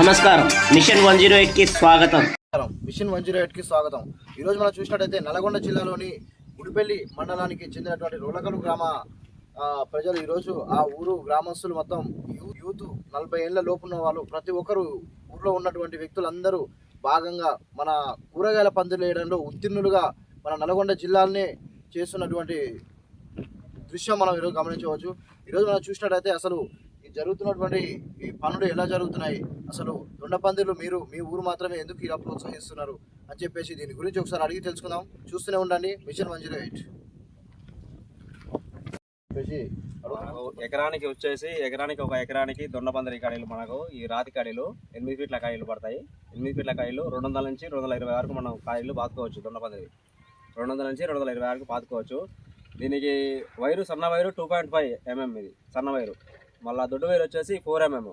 నమస్కారం. Machine one zero ఎయిట్కి స్వాగతం. మిషన్ వన్ జీరో ఎయిట్కి స్వాగతం ఈరోజు మనం చూసినట్టయితే నల్గొండ జిల్లాలోని గుడిపల్లి మండలానికి చెందినటువంటి రోలకలు గ్రామ ప్రజలు ఈరోజు ఆ ఊరు గ్రామస్తులు మొత్తం యూ- యూత్ నలభై ఏళ్ళ లోపు ఉన్న వాళ్ళు ప్రతి ఒక్కరు ఊర్లో ఉన్నటువంటి వ్యక్తులందరూ భాగంగా మన కూరగాయల పందులు వేయడంలో ఉత్తీర్ణులుగా మన నల్గొండ జిల్లాల్ని చేస్తున్నటువంటి దృశ్యం మనం ఈరోజు గమనించవచ్చు. ఈరోజు మనం చూసినట్టయితే అసలు జరుగుతున్నటువంటి ఈ పనులు ఎలా జరుగుతున్నాయి? అసలు దొండపందిర్లు మీరు మీ ఊరు మాత్రమే ఎందుకు ఇలా ప్రోత్సహిస్తున్నారు అని చెప్పేసి దీని గురించి ఒకసారి అడిగి తెలుసుకుందాం. చూస్తూనే ఉండండి. మిషన్ వన్ జీరో ఎయిట్ ఎకరానికి వచ్చేసి ఎకరానికి ఒక ఎకరానికి దొండపందిరి కాయలు మనకు ఈ రాతి కాయలు ఎనిమిది ఫీట్ల కాయలు పడతాయి. ఎనిమిది ఫీట్ల కాయలు రెండు వందల నుంచి రెండు వందల ఇరవై వరకు మనం కాయలు పాతుకోవచ్చు దొండపందిరి. రెండు వందల నుంచి రెండు వందల ఇరవై వరకు పాతుకోవచ్చు. దీనికి వైరు సన్న wire two point five mm ఇది సన్న వైరు. మళ్ళీ దొడ్డు వేరు వచ్చేసి ఫోర్ ఎంఎం.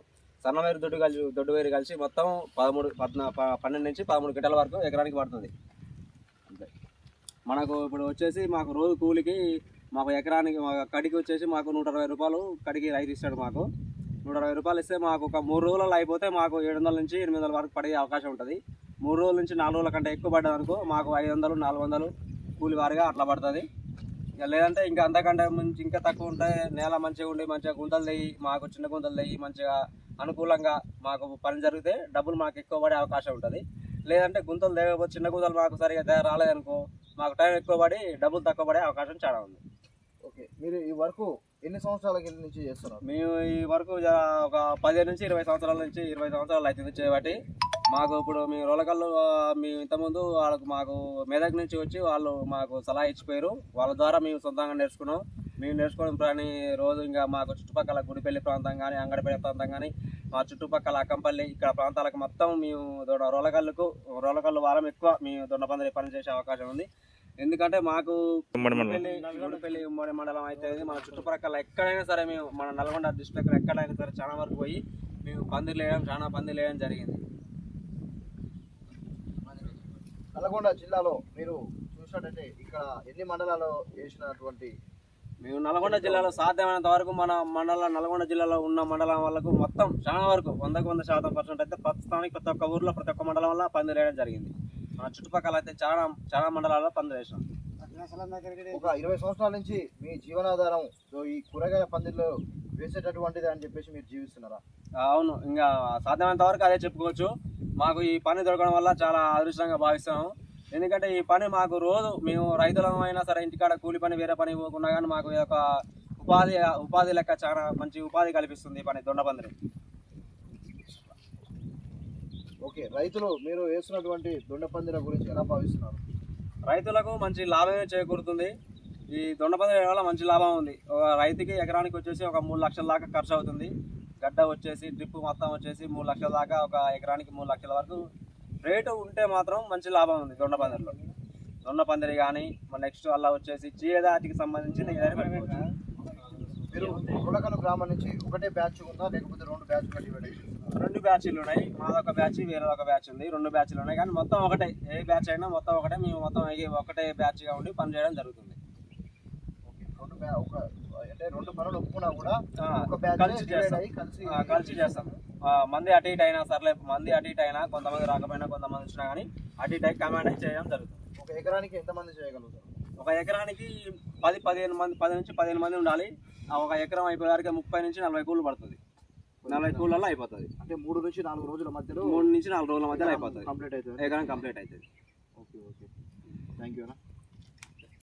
సన్నవైరు దొడ్డు కలిసి దొడ్డు వైరు కలిసి మొత్తం పదమూడు పద్నా పన్నెండు నుంచి పదమూడు గిటల వరకు ఎకరానికి పడుతుంది. అంతే. మనకు ఇప్పుడు వచ్చేసి మాకు రోజు కూలికి మాకు ఎకరానికి కడికి వచ్చేసి మాకు నూట అరవై రూపాయలు కడికి రైతు ఇస్తాడు మాకు. నూట అరవై రూపాయలు ఇస్తే మాకు ఒక మూడు రోజులలో అయిపోతే మాకు ఏడు వందల నుంచి ఎనిమిది వందల వరకు పడే అవకాశం ఉంటుంది. మూడు రోజుల నుంచి నాలుగు రోజుల కంటే ఎక్కువ పడ్డదనుకో మాకు ఐదు వందలు నాలుగు వందలు కూలి వారిగా అట్లా పడుతుంది. లేదంటే ఇంకా అంతకంటే మంచి ఇంకా తక్కువ ఉంటే నేల మంచిగా ఉండి మంచిగా గుంతలు తెయ్యి మాకు చిన్న గుంతలు తెయ్యి మంచిగా అనుకూలంగా మాకు పని జరిగితే డబ్బులు మాకు ఎక్కువ పడే అవకాశం ఉంటుంది. లేదంటే గుంతలు లేకపోతే చిన్న గుంతలు మాకు సరిగా రాలేదనుకో మాకు టైం ఎక్కువ పడి డబ్బులు తక్కువ పడే అవకాశం చాలా ఉంది. ఓకే మీరు ఈ వరకు ఎన్ని సంవత్సరాల కింద నుంచి చేస్తున్నారు? మేము ఈ వరకు ఒక పదిహేను నుంచి ఇరవై సంవత్సరాల నుంచి ఇరవై సంవత్సరాలు అవుతుంది చేయబట్టి మాకు ఇప్పుడు మేము రోలకల్లు మేము ఇంతకుముందు వాళ్ళకు మాకు మెదక్ నుంచి వచ్చి వాళ్ళు మాకు సలహా ఇచ్చిపోయారు. వాళ్ళ ద్వారా మేము సొంతంగా నేర్చుకున్నాం. మేము నేర్చుకోవడం ప్రాణి రోజు ఇంకా మాకు చుట్టుపక్కల గుడిపల్లి ప్రాంతం కానీ అంగడిపల్లి ప్రాంతం కానీ మా చుట్టుపక్కల అక్కంపల్లి ఇక్కడ ప్రాంతాలకు మొత్తం మేము దొడ రోలకల్లుకు రోలకల్లు వారం ఎక్కువ మేము దొండపందిరి పని చేసే అవకాశం ఉంది. ఎందుకంటే మాకు గుడిపల్లి ఉమ్మడి మండలం అయితే మన చుట్టుపక్కల ఎక్కడైనా సరే మేము మన నల్గొండ డిస్ట్రిక్ట్ ఎక్కడైనా సరే చాలా వరకు పోయి మేము పందిర్లు వేయడం చాలా పందిర్లు వేయడం జరిగింది. నల్గొండ జిల్లాలో మీరు చూసినట్టయితే ఇక్కడ ఎన్ని మండలాలు వేసినటువంటి మేము నల్గొండ జిల్లాలో సాధ్యమైనంత వరకు మన మండల నల్గొండ జిల్లాలో ఉన్న మండలం వాళ్ళకు మొత్తం చాలా వరకు వందకు వంద శాతం పర్సెంట్ అయితే ప్రస్తుతానికి ప్రతి ఒక్క ఊర్లో ప్రతి ఒక్క మండలం వల్ల పందిరి వేయడం జరిగింది. మన చుట్టుపక్కల అయితే చాలా చాలా మండలాల్లో పందిరి వేసాం ఒక ఇరవై సంవత్సరాల నుంచి మీ జీవనాధారం సో ఈ కూరగాయ పందిర్లు వేసేటటువంటిది అని చెప్పేసి మీరు జీవిస్తున్నారా? అవును. ఇంకా సాధ్యమైనంత వరకు అదే చెప్పుకోవచ్చు. మాకు ఈ పని దొరకడం వల్ల చాలా అదృష్టంగా భావిస్తాము. ఎందుకంటే ఈ పని మాకు రోజు మేము రైతులం అయినా సరే ఇంటికాడ కూలి పని వేరే పని పోకున్నా కానీ మాకు ఈ యొక్క ఉపాధి ఉపాధి లెక్క చాలా మంచి ఉపాధి కల్పిస్తుంది ఈ పని దొండపందిరి. ఓకే రైతులు మీరు వేస్తున్నటువంటి దొండ పందిర గురించి ఎలా భావిస్తున్నారు? రైతులకు మంచి లాభమే చేకూరుతుంది. ఈ దొండపందిరి వల్ల మంచి లాభం ఉంది. ఒక రైతుకి ఎకరానికి వచ్చేసి ఒక మూడు లక్షల దాకా ఖర్చు అవుతుంది. గడ్డ వచ్చేసి డ్రిప్ మొత్తం వచ్చేసి మూడు లక్షల దాకా ఒక ఎకరానికి మూడు లక్షల వరకు రేటు ఉంటే మాత్రం మంచి లాభం ఉంది దొండపందిరిలో దొండపందిరి కానీ నెక్స్ట్ అలా వచ్చేసి చీయదాటికి సంబంధించిన ఏదైనా పెట్టుకోవచ్చు. మీరు కులకలు గ్రామం నుంచి ఒకటే బ్యాచ్ ఉందా? లేకపోతే రెండు బ్యాచ్ రెండు బ్యాచ్లు ఉన్నాయి. మాదొక బ్యాచ్ వేరే ఒక బ్యాచ్ ఉంది. రెండు బ్యాచ్లు ఉన్నాయి. కానీ మొత్తం ఒకటే. ఏ బ్యాచ్ అయినా మొత్తం ఒకటే. మేము మొత్తం ఒకటే బ్యాచ్గా ఉండి పనిచేయడం జరుగుతుంది. ఒక అంటే రెండు పనులు ఒప్పుకున్నా కూడా ఒక కలిసి చేస్తాం. కలిసి కలిసి చేస్తాం. మంది అటు ఇటు అయినా సర్లే మంది అటు ఇటు అయినా కొంతమంది రాకపోయినా కొంతమంది వచ్చినా కానీ అటు ఇటు అయి కమాండ్ చేయడం జరుగుతుంది. ఒక ఎకరానికి ఎంతమంది చేయగలుగుతారు? ఒక ఎకరానికి పది పదిహేను మంది పది నుంచి పదిహేను మంది ఉండాలి. ఒక ఎకరం అయిపోయేసరికి ముప్పై నుంచి నలభై కూలు పడుతుంది. నలభై కూలలో అయిపోతుంది. అంటే మూడు నుంచి నాలుగు రోజుల మధ్యలో మూడు నుంచి నాలుగు రోజుల మధ్యలో అయిపోతుంది. కంప్లీట్ అవుతుంది. ఎకరం కంప్లీట్ అవుతుంది. Okay okay. థ్యాంక్ యూ అన్న.